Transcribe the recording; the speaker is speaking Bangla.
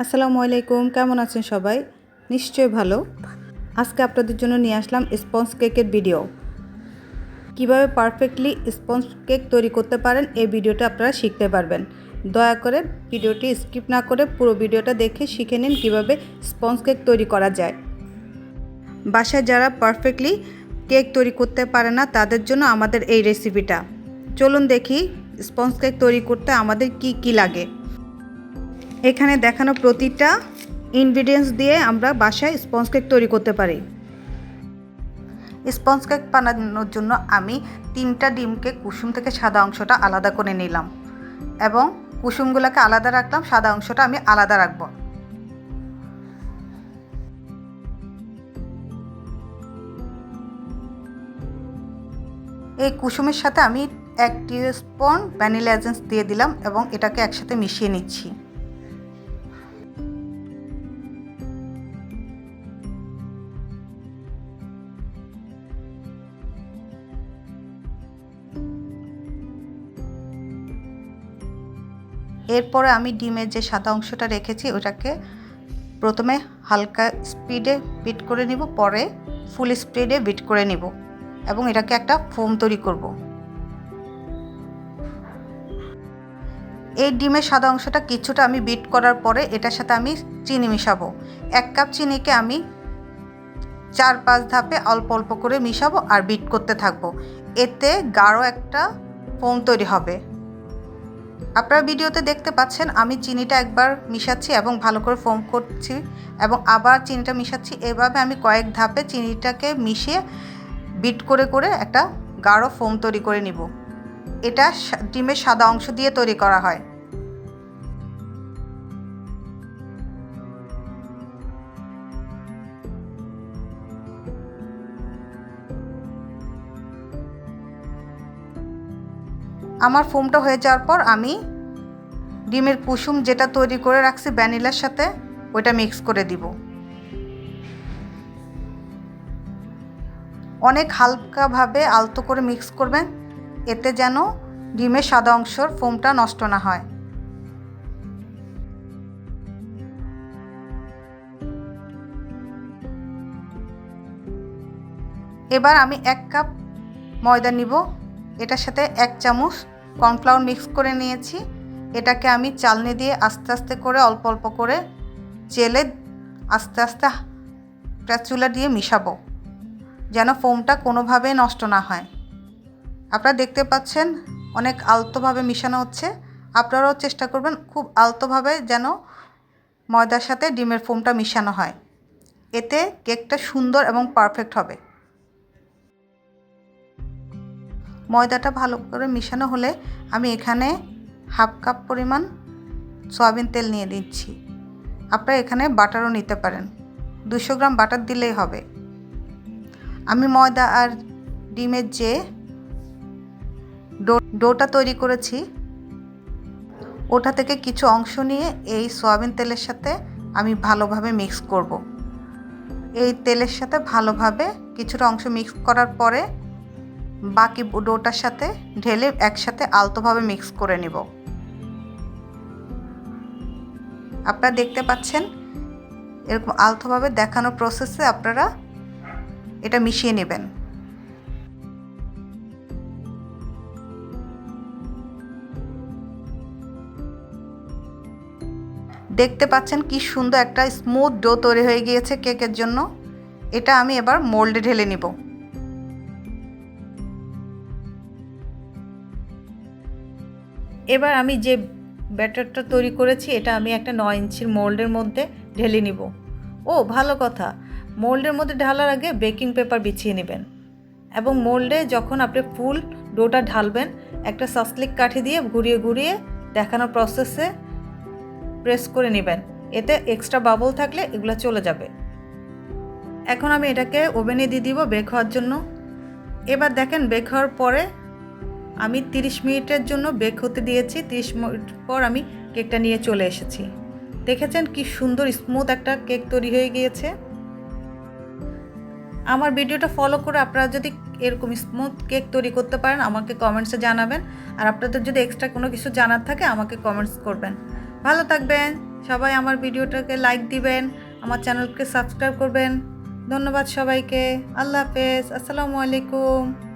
আসসালামু আলাইকুম, কেমন আছেন সবাই? নিশ্চয়ই ভালো। আজকে আপনাদের জন্য নিয়ে আসলাম স্পঞ্জ কেকের ভিডিও। কীভাবে পারফেক্টলি স্পঞ্জ কেক তৈরি করতে পারেন, এই ভিডিওটা আপনারা শিখতে পারবেন। দয়া করে ভিডিওটি স্কিপ না করে পুরো ভিডিওটা দেখে শিখে নিন কীভাবে স্পঞ্জ কেক তৈরি করা যায়। বাসায় যারা পারফেক্টলি কেক তৈরি করতে পারে না, তাদের জন্য আমাদের এই রেসিপিটা। চলুন দেখি স্পঞ্জ কেক তৈরি করতে আমাদের কি কি লাগে। এখানে দেখানো প্রতিটা ইনগ্রিডিয়েন্টস দিয়ে আমরা বাসায় স্পঞ্জ কেক তৈরি করতে পারি। স্পঞ্জ কেক বানানোর জন্য আমি তিনটা ডিমকে কুসুম থেকে সাদা অংশটা আলাদা করে নিলাম এবং কুসুমগুলোকে আলাদা রাখলাম, সাদা অংশটা আমি আলাদা রাখব। এই কুসুমের সাথে আমি এক স্পুন ভ্যানিলা এজেন্স দিয়ে দিলাম এবং এটাকে একসাথে মিশিয়ে নিচ্ছি। এরপরে আমি ডিমের যে সাদা অংশটা রেখেছি, ওটাকে প্রথমে হালকা স্পিডে বিট করে নিব, পরে ফুল স্পিডে বিট করে নিব এবং এটাকে একটা ফোম তৈরি করব। এই ডিমের সাদা অংশটা কিছুটা আমি বিট করার পরে এটার সাথে আমি চিনি মিশাবো। এক কাপ চিনিকে আমি চার পাঁচ ধাপে অল্প অল্প করে মিশাবো আর বিট করতে থাকব। এতে গাঢ় একটা ফোম তৈরি হবে। আপনারা ভিডিওতে দেখতে পাচ্ছেন, আমি চিনিটা একবার মিশাচ্ছি এবং ভালো করে ফোম করছি এবং আবার চিনিটা মিশাচ্ছি। এভাবে আমি কয়েক ধাপে চিনিটাকে মিশিয়ে বিট করে করে একটা গাঢ় ফোম তৈরি করে নিব। এটা ডিমের সাদা অংশ দিয়ে তৈরি করা হয়। আমার ফোমটা হয়ে যাওয়ার পর আমি ডিমের কুসুম যেটা তৈরি করে রাখছি ভ্যানিলার সাথে, ওইটা মিক্স করে দিব। অনেক হালকাভাবে আলতো করে মিক্স করবেন, এতে যেন ডিমের সাদা অংশর ফোমটা নষ্ট না হয়। এবার আমি এক কাপ ময়দা নিব, এটার সাথে এক চামচ কর্নফ্লাওয়ার মিক্স করে নিয়েছি। এটাকে আমি চালনি দিয়ে আস্তে আস্তে করে, অল্প অল্প করে চেলে আস্তে আস্তে প্যাচুলা দিয়ে মিশাবো, যেন ফোমটা কোনোভাবে নষ্ট না হয়। আপনারা দেখতে পাচ্ছেন অনেক আলতোভাবে মিশানো হচ্ছে। আপনারাও চেষ্টা করবেন খুব আলতোভাবে যেন ময়দার সাথে ডিমের ফোমটা মিশানো হয়। এতে কেকটা সুন্দর এবং পারফেক্ট হবে। ময়দাটা ভালো করে মিশানো হলে আমি এখানে হাফ কাপ পরিমাণ সয়াবিন তেল নিয়ে দিচ্ছি আপনারা এখানে বাটারও নিতে পারেন। দুশো গ্রাম বাটার দিলেই হবে। আমি ময়দা আর ডিমের যে ডোটা তৈরি করেছি, ওটা থেকে কিছু অংশ নিয়ে এই সয়াবিন তেলের সাথে আমি ভালোভাবে মিক্স করব। এই তেলের সাথে ভালোভাবে কিছুটা অংশ মিক্স করার পরে বাকি ডোটার সাথে ঢেলে একসাথে আলতোভাবে মিক্স করে নিব। আপনারা দেখতে পাচ্ছেন, এরকম আলতোভাবে দেখানো প্রসেসে আপনারা এটা মিশিয়ে নেবেন। দেখতে পাচ্ছেন কি সুন্দর একটা স্মুথ ডো তৈরি হয়ে গিয়েছে কেকের জন্য। এটা আমি এবার মোল্ডে ঢেলে নিব। এবার আমি যে ব্যাটারটা তৈরি করেছি, এটা আমি একটা নয় ইঞ্চির মোল্ডের মধ্যে ঢেলে নিব। ও, ভালো কথা। মোল্ডের মধ্যে ঢালার আগে বেকিং পেপার বিছিয়ে নেবেন এবং মোল্ডে যখন আপনি ফুল ডোটা ঢালবেন, একটা সসলিক কাঠি দিয়ে ঘুরিয়ে ঘুরিয়ে দেখানো প্রসেসে প্রেস করে নেবেন। এতে এক্সট্রা বাবল থাকলে এগুলো চলে যাবে। এখন আমি এটাকে ওভেনে দিয়ে দিব বেক হওয়ার জন্য। এবার দেখেন বেক হওয়ার পরে আমি 30 মিনিটের জন্য বেক হতে দিয়েছি 30 মিনিট পর আমি কেকটা নিয়ে চলে এসেছি। দেখেছেন কি সুন্দর স্মুথ একটা কেক তৈরি হয়ে গিয়েছে। আমার ভিডিওটা ফলো করে আপনারা যদি এরকম স্মুথ কেক তৈরি করতে পারেন, আমাকে কমেন্টসে জানাবেন। আর আপনাদের যদি এক্সট্রা কোনো কিছু জানার থাকে, আমাকে কমেন্টস করবেন। ভালো থাকবেন, সবাই আমার ভিডিওটাকে লাইক দিবেন, আমার চ্যানেলকে সাবস্ক্রাইব করবেন। ধন্যবাদ সবাইকে, আল্লাহ হাফেজ, আসসালামু আলাইকুম।